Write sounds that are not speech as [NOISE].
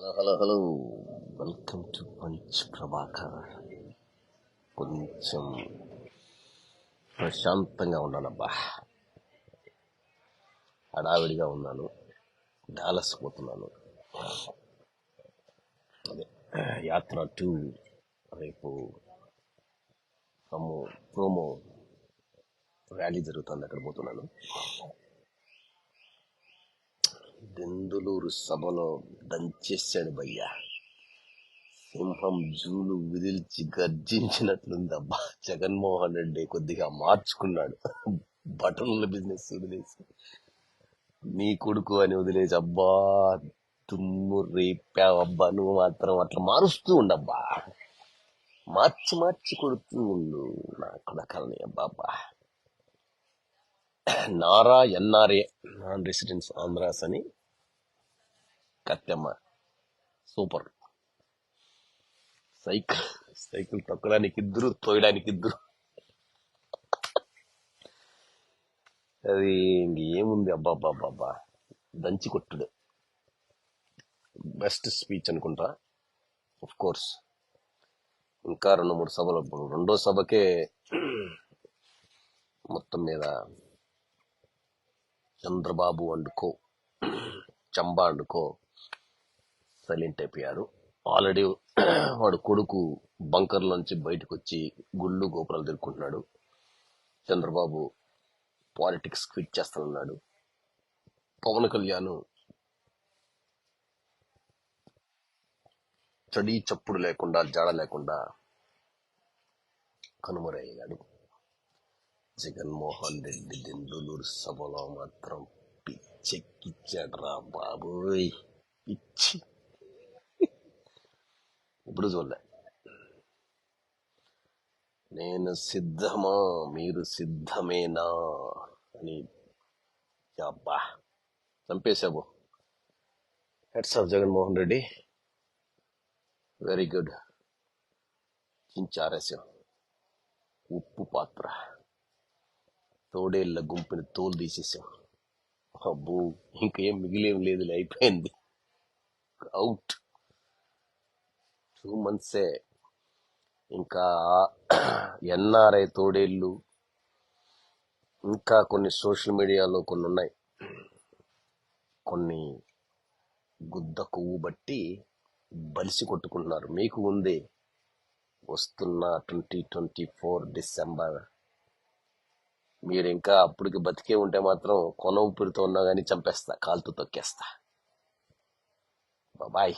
Hello hello hello. Welcome to punch Prabhakar కొంచెం ప్రశాంతంగా ఉన్నానబ్బా హడావిడిగా ఉన్నాను. డాలస్ పోతున్నాను అదే యాత్ర టూ రేపు ప్రమో ప్రోమో ర్యాలీ జరుగుతుంది అక్కడ పోతున్నాను. దెందులూరు సభలో దంచేశాడు భయ్యా. సింహం జూలు విదిల్చి గర్జించినట్లుందబ్బా జగన్మోహన్ రెడ్డి కొద్దిగా మార్చుకున్నాడు. బటన్ల బిజినెస్ వదిలేసి నీ కొడుకు అని వదిలేసి అబ్బా తుమ్ము రేపావబ్బా నువ్వు మాత్రం అట్లా మారుస్తూ ఉండబ్బా. మార్చి మార్చి కొడుతూ ఉండు నా కొడకల్ని అబ్బా అబ్బా. Nara NRA non residence Andhras అని కత్తెమ్మ సూపర్ సైకిల్ సైకిల్ తొక్కడానికి ఇద్దరు తోయడానికి ఇద్దరు అది ఇంకేముంది ఏముంది దంచి కొట్టుడు బెస్ట్ స్పీచ్ అనుకుంటా? ఆఫ్ కోర్స్ ఇంకా రెండు మూడు సభలు రెండో సభకే మొత్తం మీద చంద్రబాబు అండుకో చంబా అండుకో సైలెంట్ అయిపోయారు. ఆల్రెడీ [CLEARS THROAT] వాడు కొడుకు బంకర్లోంచి బయటకు వచ్చి గుళ్ళు గోపురాలు తిరుక్కుంటున్నాడు. చంద్రబాబు పాలిటిక్స్ క్విట్ చేస్తానన్నాడు. పవన్ కళ్యాణ్ చడి చప్పుడు లేకుండా జాడ లేకుండా కనుమరయ్యాడు జగన్మోహన్ రెడ్డి దెందులూరు సభలో మాత్రం పిచ్చెక్కిచ్చాడ్రా బాబోయ్. పిచ్చి ఇప్పుడు చూడలే. నేను సిద్ధమా? మీరు సిద్ధమేనా? అని. అబ్బా! చంపేశావు. Hats off Jaganmohan Reddy. Very good చించారేసాం ఉప్పు పాత్ర. తోడేళ్ళ గుంపుని తోలు తీసేసాం అబ్బో! ఇంకేం మిగిలేం లేదులే అయిపోయింది. అవుట్ టూ మంత్సే. ఇంకా ఎన్ఆర్ఐ తోడేళ్ళు ఇంకా కొన్ని సోషల్ మీడియాలో కొన్ని ఉన్నాయి కొన్ని గుద్ద కొవ్వు బట్టి బలిసి కొట్టుకుంటున్నారు. మీకు ఉంది వస్తున్న ట్వంటీ ట్వంటీ ఫోర్ డిసెంబర్. మీరు ఇంకా అప్పటికి బతికే ఉంటే మాత్రం కొన ఊపిరితో ఉన్నా కానీ చంపేస్తా కాలుతో తొక్కేస్తా. బాయ్